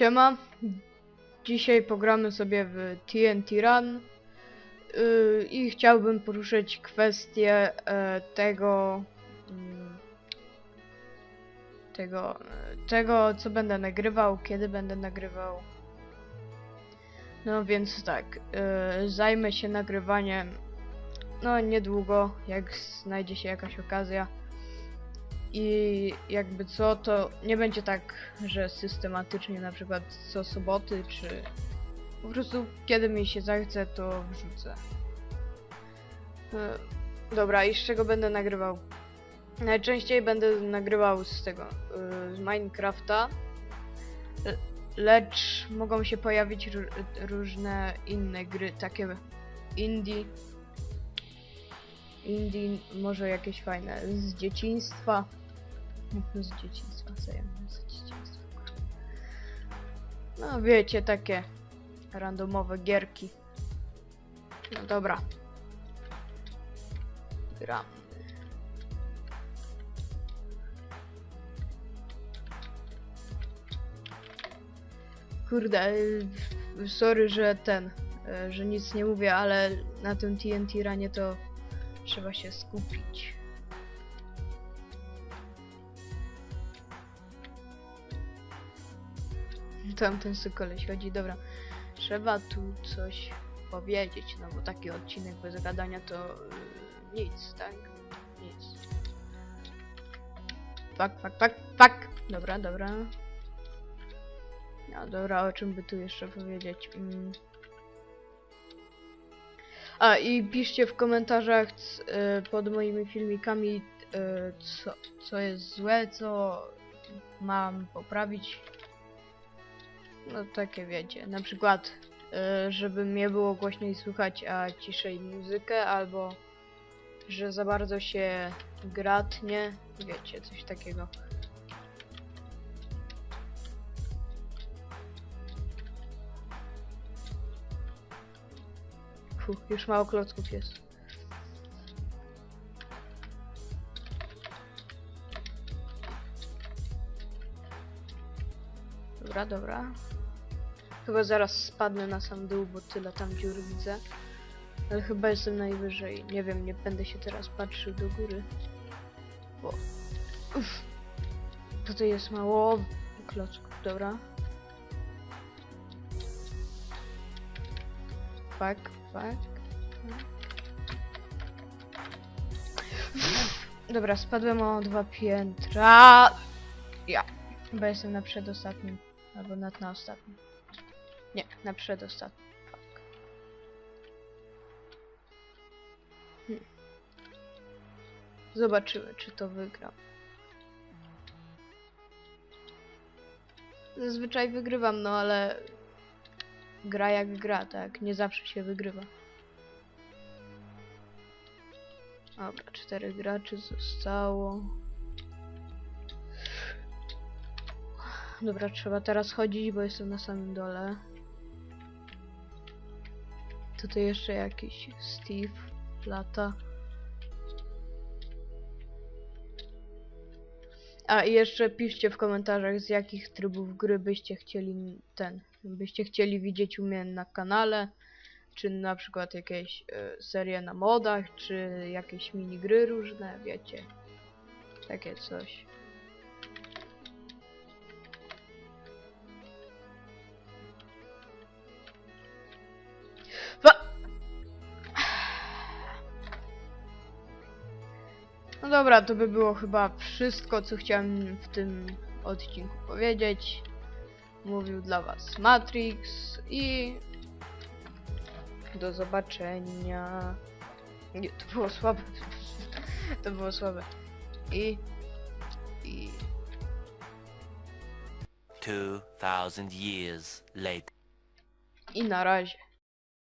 Siema. Dzisiaj pogramy sobie w TNT Run yy, i chciałbym poruszyć kwestię e, tego mm, tego, e, tego co będę nagrywał, kiedy będę nagrywał. No więc tak, e, zajmę się nagrywaniem no niedługo, jak znajdzie się jakaś okazja. I jakby co, to nie będzie tak, że systematycznie na przykład co soboty, czy po prostu kiedy mi się zachce, to wrzucę. E, Dobra, i z czego będę nagrywał? Najczęściej będę nagrywał z tego, e, z Minecrafta, le- lecz mogą się pojawić ró- różne inne gry, takie indie, indie, może jakieś fajne z dzieciństwa. Z dzieciństwa, serio, z dzieciństwa. No wiecie, takie randomowe gierki. No dobra. Gram. Kurde, sorry, że ten, y, że nic nie mówię, ale na tym TNT ranie to trzeba się skupić. Tam ten sobie koleś chodzi, dobra. Trzeba tu coś powiedzieć, no bo taki odcinek bez gadania to yy, nic, tak? Nic. Fak, fak, fak, fak! Dobra, dobra. No dobra, o czym by tu jeszcze powiedzieć? Mm. A i piszcie w komentarzach y, pod moimi filmikami y, co, co jest złe, co mam poprawić. No takie wiecie, na przykład y, żeby mnie było głośniej słychać, a ciszej muzykę, albo że za bardzo się gra tnie, wiecie, coś takiego. Fu, już mało klocków jest. Dobra, dobra. Chyba zaraz spadnę na sam dół, bo tyle tam dziur widzę. Ale chyba jestem najwyżej. Nie wiem, nie będę się teraz patrzył do góry. Bo... Uff. Tutaj jest mało klocków, dobra. Fuck, fuck. Dobra, spadłem o dwa piętra. Ja. Chyba jestem na przedostatnim. Albo nad na ostatnim. Nie, na przedostatnim. Fuck. Hmm. Zobaczymy, czy to wygram. Zazwyczaj wygrywam, no ale gra jak gra, tak? Nie zawsze się wygrywa. Dobra, czterech graczy zostało. Dobra, trzeba teraz chodzić, bo jestem na samym dole. Tutaj jeszcze jakiś Steve lata. A i jeszcze piszcie w komentarzach z jakich trybów gry byście chcieli ten, byście chcieli widzieć u mnie na kanale, czy na przykład jakieś e, serie na modach, czy jakieś minigry różne, wiecie. Takie coś. No dobra, to by było chyba wszystko, co chciałem w tym odcinku powiedzieć. Mówił dla Was Matrix i do zobaczenia. Nie, to było słabe. To było słabe. I i 2000 years later. i na razie.